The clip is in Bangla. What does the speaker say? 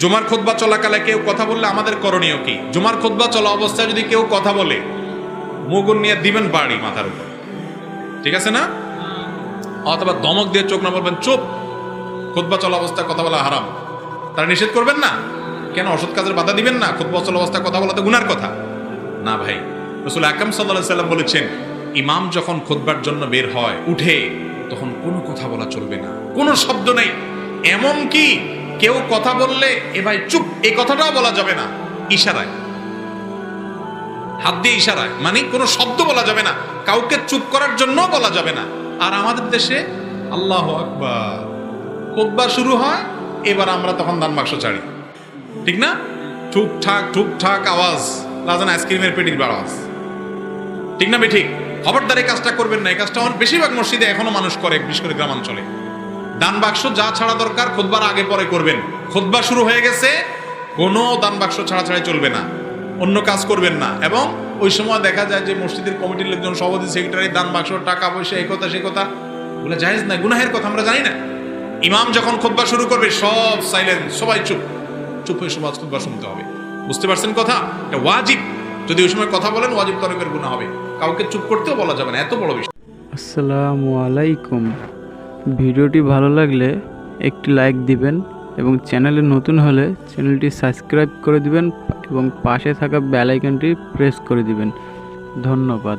জুমার খোদবা চলাকালে কেউ কথা বললে আমাদের করণীয় কি? জুমার খোদবা চলা অবস্থায় যদি কেউ কথা বলে, মুগুন নিয়ে দিবেন বাড়ি মাথার উপর। ঠিক আছে না? অথবা দমক দিয়ে চোখ না বলবেন, চুপ খোদবা চলা অবস্থায় কথা বলা হারাম। তারা নিষেধ করবেন না? কেন, অসৎ কাজের বাধা দিবেন না? খোদবা চলা অবস্থায় কথা বলা তো গুনার কথা? না ভাই, রসুল আকাম সাল্লাহ সাল্লাম বলেছেন, ইমাম যখন খোদবার জন্য বের হয়, উঠে, তখন কোনো কথা বলা চলবে না। কোনো শব্দ নেই। এমন কি কেউ কথা বললে এ ভাই চুপ, এই কথাটাও বলা যাবে না। ইশারায়। হাত দিয়ে ইশারায়। মানে কোনো শব্দ বলা যাবে না। কাউকে চুপ করার জন্য বলা যাবে না। আর আমাদের দেশে আল্লাহ আকবার। খোদবা শুরু হয়, এবার আমরা তখন দান বাক্স ছাড়ি। ঠিক না? ঠুকঠাক ঠুকঠাক আওয়াজ। লাজান আইসক্রিমের পেটির আওয়াজ। ঠিক না ঠিক খবরদার এই কাজটা করবেন না। এই কাজটা বেশিরভাগ মসজিদে এখনও মানুষ করে, বিশেষ করে গ্রামাঞ্চলে। দান বাক্স যা ছাড়া দরকার খোদবার আগে পরে করবেন। খোদবা শুরু হয়ে গেছে, কোনো দান বাক্স ছাড়া ছাড়াই চলবে না। অন্য কাজ করবেন না। এবং ওই সময় দেখা যায় যে মসজিদের কমিটির লোকজন, সভাপতি, সেক্রেটারি, দান বাক্স, টাকা পয়সা, এই কথা, সেই কথা, ওগুলো জায়েজ না গুনাহের কথা আমরা জানি না। ইমাম যখন খুতবা শুরু করবে, সব সাইলেন্ট সবাই চুপ। চুপ হয়ে সমাজ খুতবা শুনতে হবে। বুঝতে পারছেন কথা? এটা ওয়াজিব। যদি ওই সময় কথা বলেন, ওয়াজিব তরফের গুণা হবে। কাউকে চুপ করতেও বলা যাবে না, এত বড় বিষয়। আসসালামু আলাইকুম। ভিডিওটি ভালো লাগলে একটি লাইক দিবেন এবং চ্যানেলে নতুন হলে চ্যানেলটি সাবস্ক্রাইব করে দিবেন এবং পাশে থাকা বেল আইকনটি প্রেস করে দিবেন। ধন্যবাদ।